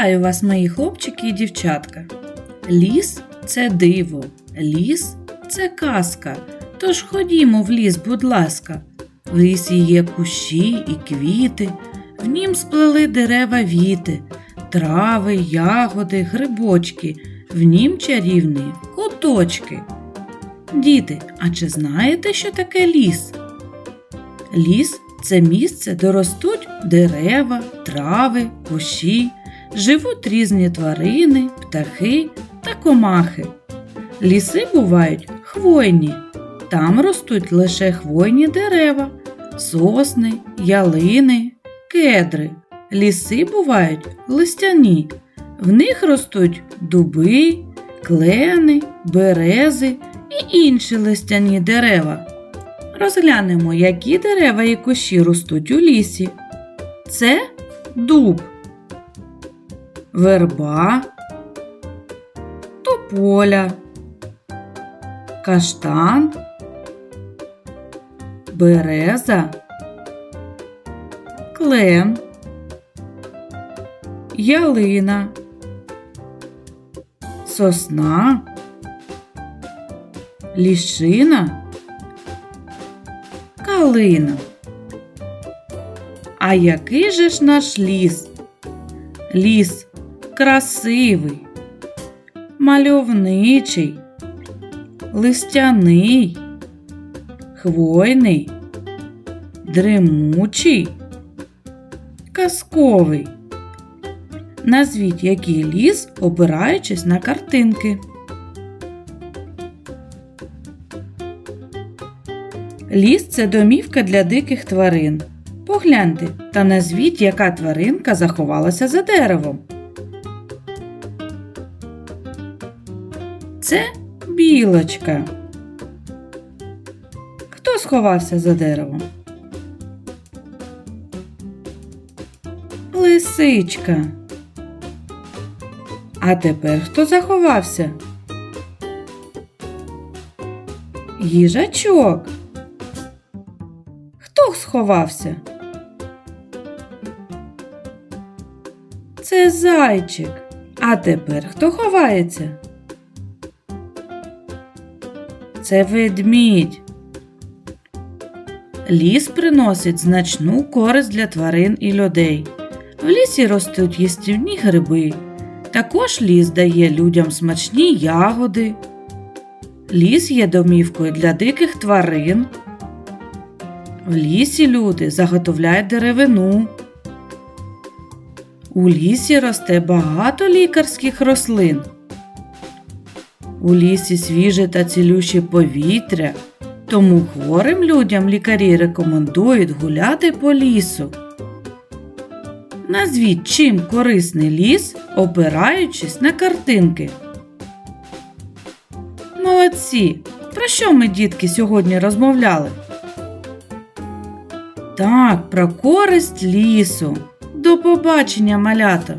Вітаю вас, мої хлопчики і дівчатка. Ліс це диво, ліс це казка. Тож ходімо в ліс, будь ласка. В лісі є кущі і квіти, в нім сплели дерева віти, трави, ягоди, грибочки, в нім чарівні куточки. Діти, а чи знаєте, що таке ліс? Ліс це місце, де ростуть дерева, трави, кущі, живуть різні тварини, птахи та комахи. Ліси бувають хвойні. Там ростуть лише хвойні дерева, сосни, ялини, кедри. Ліси бувають листяні. В них ростуть дуби, клени, берези і інші листяні дерева. Розглянемо, які дерева і кущі ростуть у лісі. Це дуб, верба, тополя, каштан, береза, клен, ялина, сосна, ліщина калина. А який же ж наш ліс? Ліс красивий, мальовничий, листяний, хвойний, дремучий, казковий. Назвіть який ліс, опираючись на картинки. Ліс це домівка для диких тварин. Погляньте та назвіть, яка тваринка заховалася за деревом. Це білочка. Хто сховався за деревом? Лисичка. А тепер хто заховався? Їжачок. Хто сховався? Це зайчик. А тепер хто ховається? Це ведмідь. Ліс приносить значну користь для тварин і людей. В лісі ростуть їстівні гриби. Також ліс дає людям смачні ягоди. Ліс є домівкою для диких тварин. В лісі люди заготовляють деревину. У лісі росте багато лікарських рослин. У лісі свіже та цілюще повітря, тому хворим людям лікарі рекомендують гуляти по лісу. Назвіть чим корисний ліс, опираючись на картинки. Молодці! Про що ми, дітки, сьогодні розмовляли? Так, про користь лісу. До побачення, малята!